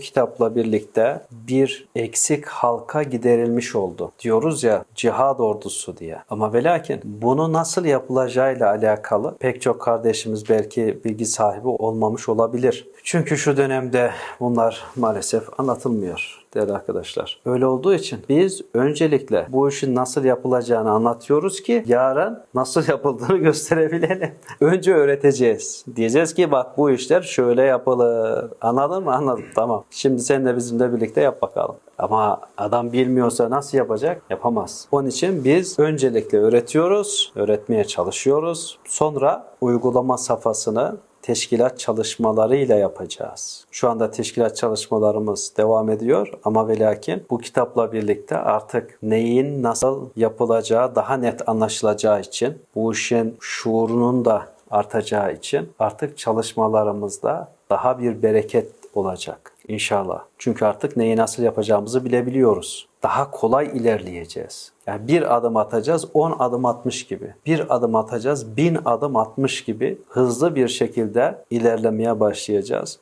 kitapla birlikte bir eksik halka giderilmiş oldu. Diyoruz ya cihad ordusu diye. Ama ve bunu nasıl yapılacağıyla alakalı pek çok kardeşimiz belki bilgi sahibi olmamış olabilir. Çünkü şu dönemde bunlar maalesef anlatılmıyor değerli arkadaşlar. Öyle olduğu için biz öncelikle bu işin nasıl yapılacağını anlatıyoruz ki yarın nasıl yapıldığını gösterebilelim. Önce öğreteceğiz. Diyeceğiz ki bak bu işler şöyle yapılır. Anladın mı? Anladım. Tamam. Şimdi sen de bizimle birlikte yap bakalım. Ama adam bilmiyorsa nasıl yapacak? Yapamaz. Onun için biz öncelikle öğretiyoruz, öğretmeye çalışıyoruz. Sonra uygulama safhasını teşkilat çalışmalarıyla yapacağız. Şu anda teşkilat çalışmalarımız devam ediyor ama ve lakin bu kitapla birlikte artık neyin nasıl yapılacağı daha net anlaşılacağı için bu işin şuurunun da artacağı için artık çalışmalarımızda daha bir bereket olacak inşallah. Çünkü artık neyi nasıl yapacağımızı bilebiliyoruz. Daha kolay ilerleyeceğiz. Yani bir adım atacağız, on adım atmış gibi. Bir adım atacağız, bin adım atmış gibi hızlı bir şekilde ilerlemeye başlayacağız.